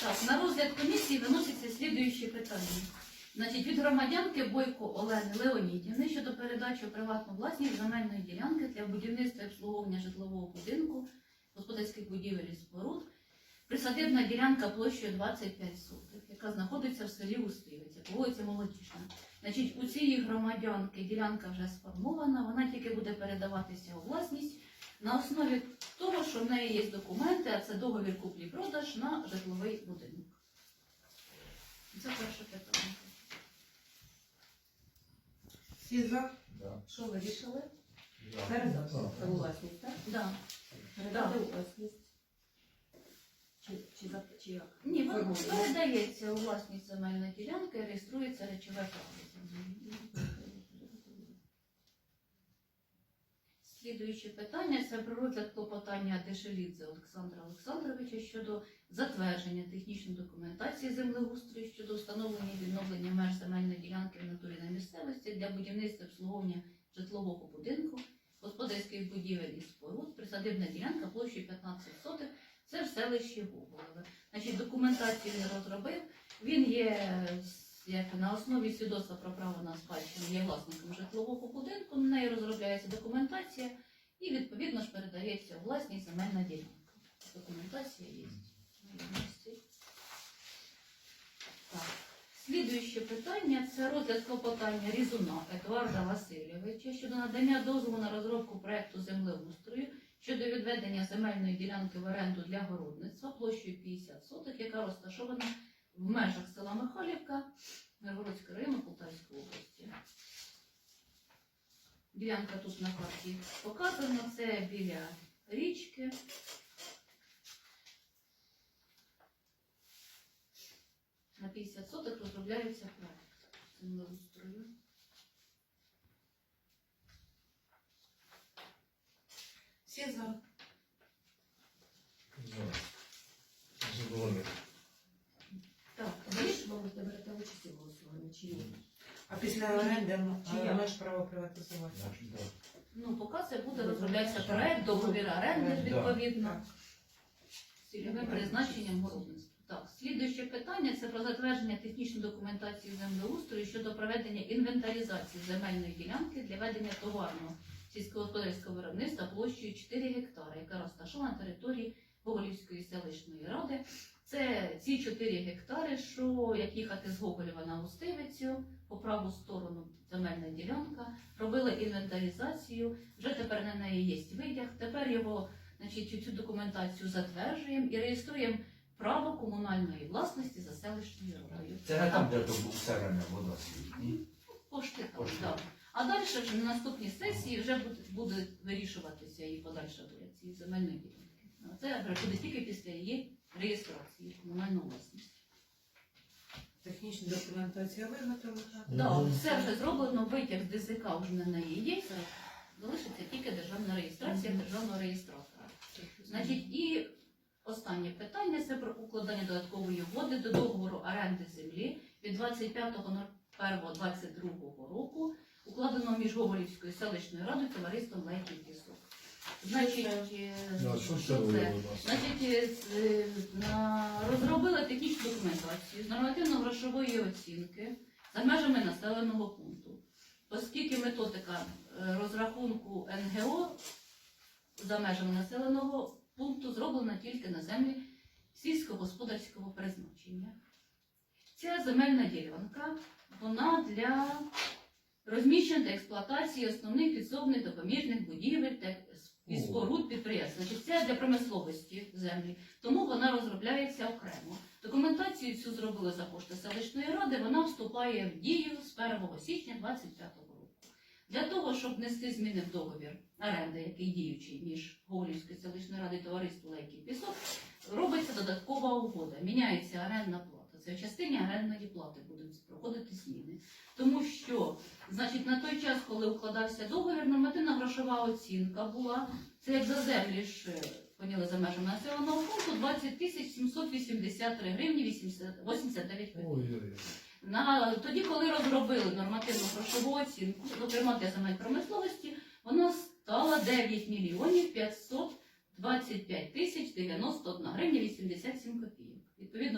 Так, на розгляд комісії виносяться слідуючі питання. Значить, від громадянки Бойко Олени Леонідівни щодо передачі у приватну власність земельної ділянки для будівництва і обслуговування житлового будинку, господарських будівель і споруд, присадибна ділянка площею 25 сотих, яка знаходиться в селі Устивиця, по вулиці Молодіжна. Значить, у цієї громадянки ділянка вже сформована, вона тільки буде передаватися у власність на основі того, що в неї є документи, а це договір куплі-продаж на житловий будинок. Це перше питання. Всі за? Да. Що ви рішили? Да. Передати Да. у власність, так? Да. Передати у власність. Чи, чи, за, чи як? Ні, воно передається у власність земельної ділянки, реєструється речове право. Слідуюче питання це про розгляд клопотання Дешелідзе Олександра Олександровича щодо затвердження технічної документації землеустрою щодо встановлення і відновлення меж земельної ділянки в натурі на місцевості для будівництва обслуговування житлового будинку, господарських будівель і споруд, присадибна ділянка площею 15 сотих, це в селищі Гоголеве. Значить, документацію він розробив. Він є як на основі свідоцтва про право на спадщину, є власником житлового будинку. На неї розробляється документація і відповідно ж передається у власність земельна ділянка. Документація є. Так. Слідуюче питання це розгляд клопотання Різуна Едуарда Васильовича щодо надання дозволу на розробку проекту землеустрою щодо відведення земельної ділянки в оренду для городництва площею 50 сотих, яка розташована в межах села Михайлівка Миргородського району Полтавської області. Ділянка тут на карті показана, це біля річки. На 50 сотих розробляється проект землеустрою. Всі за? Да. Задоволений. Так, Ви ви ж, мабуть, не берете участь у голосуванні, чи ні? А після оренди Чи а, маєш право приватизувати? Ну, поки це буде розроблятися проект, договір оренди відповідно, з цільовим призначенням городництва. Так, слідуюче питання це про затвердження технічної документації землеустрою щодо проведення інвентаризації земельної ділянки для ведення товарного сільськогосподарського виробництва площею 4 гектари, яка розташована на території Гоголівської селищної ради. Це ці 4 гектари, що як їхати з Гоголєва на Густивицю, по праву сторону земельна ділянка, робили інвентаризацію, вже тепер на неї є витяг. Тепер його, значить, цю документацію затверджуємо і реєструємо право комунальної власності за селищною радою. Це не там, де то був середня вода ні? Пошти там, так. А далі вже на наступній сесії вже буде, буде вирішуватися і подальша доля цієї земельної ділянки. Це буде тільки після її реєстрації в комунальну власність. Технічна документація виготовлена. Да, все вже зроблено, витяг з ДЗК вже на неї є. Залишиться тільки державна реєстрація державного реєстратора. Значить, і останнє питання це про укладання додаткової угоди до договору оренди землі від 25.01.22 року, укладеного між Гоголівською селищною радою товариством Лейкий Пісок. Значить, е, Да, що це що це? було? Значить, е, з- е, на- розробили технічну документацію з нормативно-грошової оцінки за межами населеного пункту. Оскільки методика е, розрахунку НГО за межами населеного пункту зроблена тільки на землі сільськогосподарського призначення. Ця земельна ділянка вона для розміщення та експлуатації основних підсобних допоміжних будівель та Ого. споруд підприємств. Значить, це для промисловості землі, тому вона розробляється окремо. Документацію цю зробили за кошти селищної ради, вона вступає в дію з 1 січня 2025 року. Для того, щоб внести зміни в договір оренди, який діючий між Гоголівською селищною радою і товариством Лейкий Пісок, робиться додаткова угода. Міняється орендна плата. Це в частині орендної плати будуть проходити зміни. Тому що, значить, на той час, коли укладався договір, нормативна грошова оцінка була, це як за землі ж е, поняли за межами населеного пункту 20 тисяч 783 гривні 89 копійок. На тоді, коли розробили нормативну грошову оцінку, зокрема для земель промисловості, вона стала 9 мільйонів 525 тисяч 91 гривня 87 копійок. Відповідно,